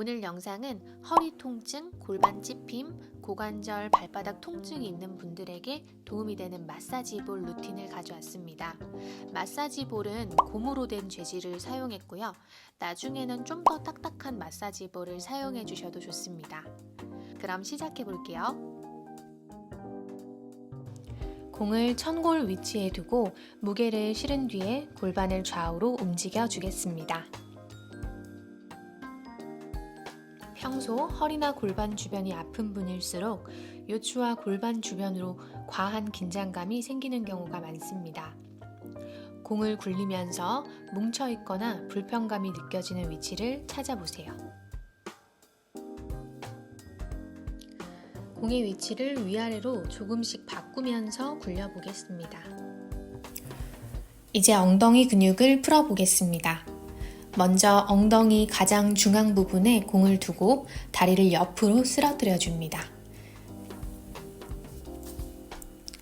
오늘 영상은 허리 통증, 골반 찝힘, 고관절, 발바닥 통증이 있는 분들에게 도움이 되는 마사지 볼 루틴을 가져왔습니다. 마사지 볼은 고무로 된 재질을 사용했고요. 나중에는 좀 더 딱딱한 마사지 볼을 사용해 주셔도 좋습니다. 그럼 시작해 볼게요. 공을 천골 위치에 두고 무게를 실은 뒤에 골반을 좌우로 움직여 주겠습니다. 평소 허리나 골반 주변이 아픈 분일수록 요추와 골반 주변으로 과한 긴장감이 생기는 경우가 많습니다. 공을 굴리면서 뭉쳐 있거나 불편감이 느껴지는 위치를 찾아보세요. 공의 위치를 위아래로 조금씩 바꾸면서 굴려보겠습니다. 이제 엉덩이 근육을 풀어보겠습니다. 먼저 엉덩이 가장 중앙 부분에 공을 두고 다리를 옆으로 쓰러뜨려 줍니다.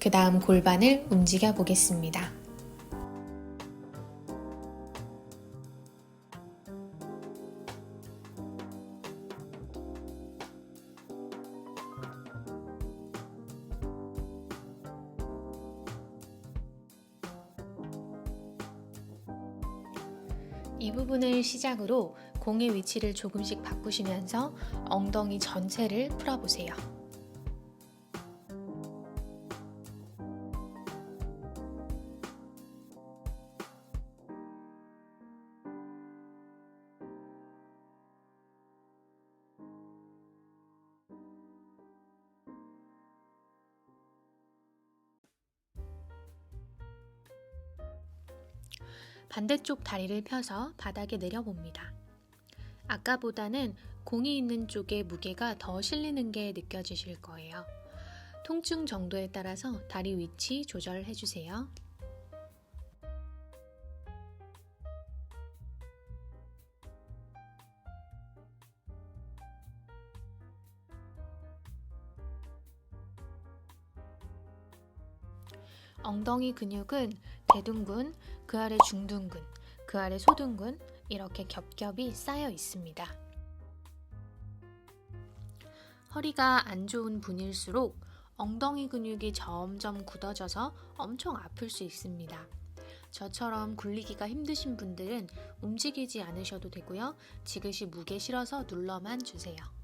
그 다음 골반을 움직여 보겠습니다. 이 부분을 시작으로 공의 위치를 조금씩 바꾸시면서 엉덩이 전체를 풀어보세요. 반대쪽 다리를 펴서 바닥에 내려봅니다. 아까보다는 공이 있는 쪽에 무게가 더 실리는 게 느껴지실 거예요. 통증 정도에 따라서 다리 위치 조절해 주세요. 엉덩이 근육은 대둔근, 그 아래 중둔근, 그 아래 소둔근 이렇게 겹겹이 쌓여 있습니다. 허리가 안 좋은 분일수록 엉덩이 근육이 점점 굳어져서 엄청 아플 수 있습니다. 저처럼 굴리기가 힘드신 분들은 움직이지 않으셔도 되고요. 지그시 무게 실어서 눌러만 주세요.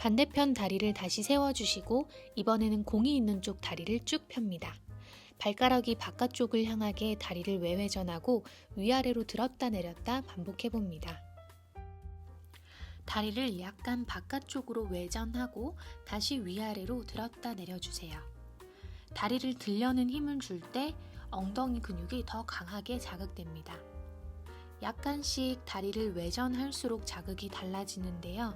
반대편 다리를 다시 세워주시고 이번에는 공이 있는 쪽 다리를 쭉 펴니다. 발가락이 바깥쪽을 향하게 다리를 외회전하고 위아래로 들었다 내렸다 반복해 봅니다. 다리를 약간 바깥쪽으로 외전하고 다시 위아래로 들었다 내려주세요. 다리를 들려는 힘을 줄 때 엉덩이 근육이 더 강하게 자극됩니다. 약간씩 다리를 외전할수록 자극이 달라지는데요.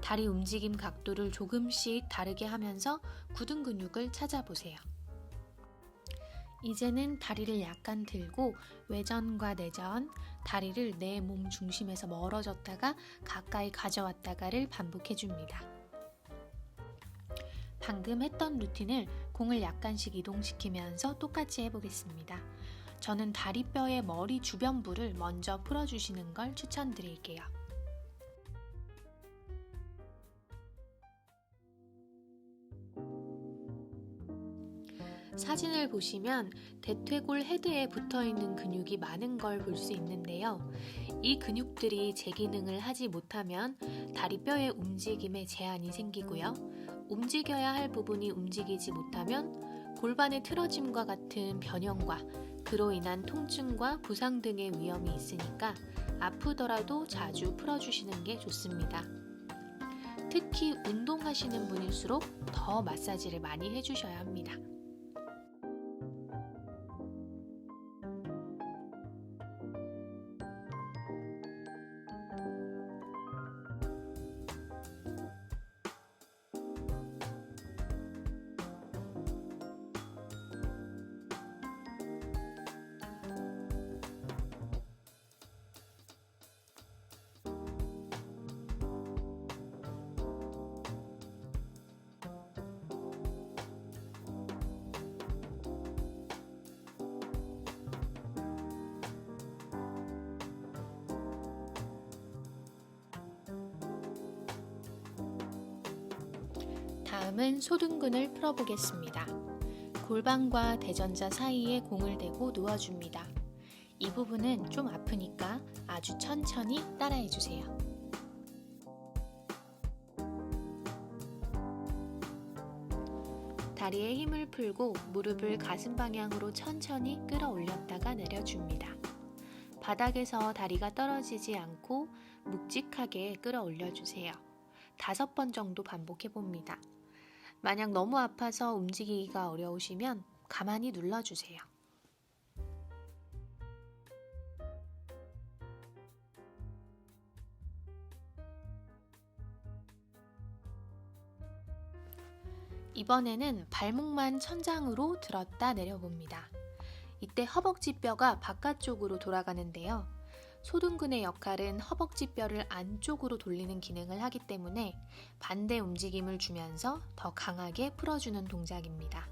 다리 움직임 각도를 조금씩 다르게 하면서 굳은 근육을 찾아보세요. 이제는 다리를 약간 들고 외전과 내전, 다리를 내 몸 중심에서 멀어졌다가 가까이 가져왔다가를 반복해 줍니다. 방금 했던 루틴을 공을 약간씩 이동시키면서 똑같이 해보겠습니다. 저는 다리뼈의 머리 주변부를 먼저 풀어주시는 걸 추천드릴게요. 사진을 보시면 대퇴골 헤드에 붙어 있는 근육이 많은 걸 볼 수 있는데요. 이 근육들이 제 기능을 하지 못하면 다리뼈의 움직임에 제한이 생기고요. 움직여야 할 부분이 움직이지 못하면 골반의 틀어짐과 같은 변형과 그로 인한 통증과 부상 등의 위험이 있으니까 아프더라도 자주 풀어주시는 게 좋습니다. 특히 운동하시는 분일수록 더 마사지를 많이 해주셔야 합니다. 다음은 소둔근을 풀어보겠습니다. 골반과 대전자 사이에 공을 대고 누워줍니다. 이 부분은 좀 아프니까 아주 천천히 따라해주세요. 다리에 힘을 풀고 무릎을 가슴 방향으로 천천히 끌어올렸다가 내려줍니다. 바닥에서 다리가 떨어지지 않고 묵직하게 끌어올려주세요. 다섯 번 정도 반복해 봅니다. 만약 너무 아파서 움직이기가 어려우시면 가만히 눌러주세요. 이번에는 발목만 천장으로 들었다 내려봅니다. 이때 허벅지 뼈가 바깥쪽으로 돌아가는데요. 소둔근의 역할은 허벅지 뼈를 안쪽으로 돌리는 기능을 하기 때문에 반대 움직임을 주면서 더 강하게 풀어주는 동작입니다.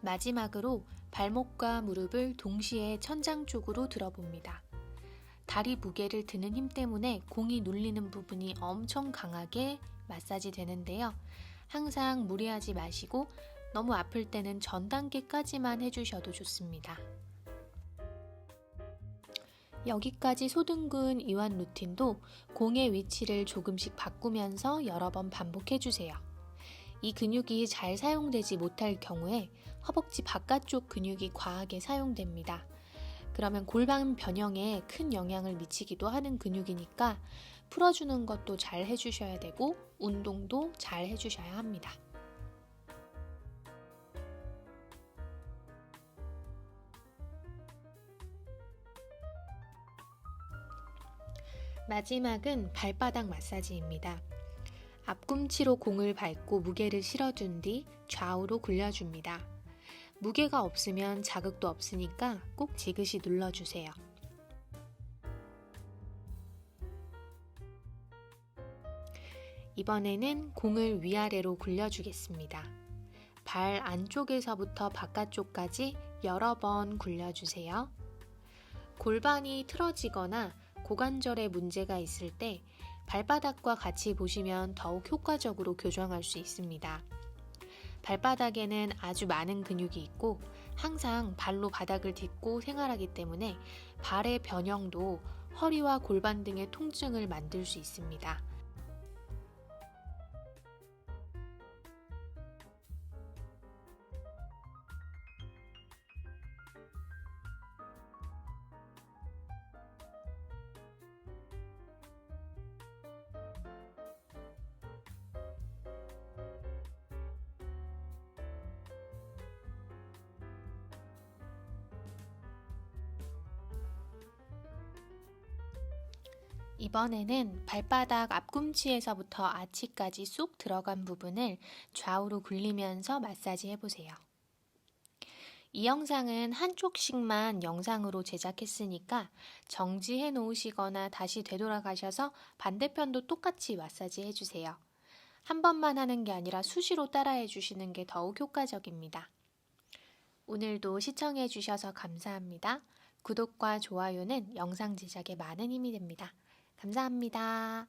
마지막으로 발목과 무릎을 동시에 천장 쪽으로 들어봅니다. 다리 무게를 드는 힘 때문에 공이 눌리는 부분이 엄청 강하게 마사지 되는데요. 항상 무리하지 마시고 너무 아플 때는 전 단계까지만 해주셔도 좋습니다. 여기까지 소등근 이완 루틴도 공의 위치를 조금씩 바꾸면서 여러 번 반복해주세요. 이 근육이 잘 사용되지 못할 경우에 허벅지 바깥쪽 근육이 과하게 사용됩니다. 그러면 골반 변형에 큰 영향을 미치기도 하는 근육이니까 풀어주는 것도 잘 해주셔야 되고 운동도 잘 해주셔야 합니다. 마지막은 발바닥 마사지입니다. 앞꿈치로 공을 밟고 무게를 실어준 뒤 좌우로 굴려줍니다. 무게가 없으면 자극도 없으니까 꼭 지그시 눌러주세요. 이번에는 공을 위아래로 굴려주겠습니다. 발 안쪽에서부터 바깥쪽까지 여러 번 굴려주세요. 골반이 틀어지거나 고관절에 문제가 있을 때 발바닥과 같이 보시면 더욱 효과적으로 교정할 수 있습니다. 발바닥에는 아주 많은 근육이 있고 항상 발로 바닥을 딛고 생활하기 때문에 발의 변형도 허리와 골반 등의 통증을 만들 수 있습니다. 이번에는 발바닥 앞꿈치에서부터 아치까지 쑥 들어간 부분을 좌우로 굴리면서 마사지 해보세요. 이 영상은 한쪽씩만 영상으로 제작했으니까 정지해 놓으시거나 다시 되돌아가셔서 반대편도 똑같이 마사지 해주세요. 한 번만 하는 게 아니라 수시로 따라해 주시는 게 더욱 효과적입니다. 오늘도 시청해 주셔서 감사합니다. 구독과 좋아요는 영상 제작에 많은 힘이 됩니다. 감사합니다.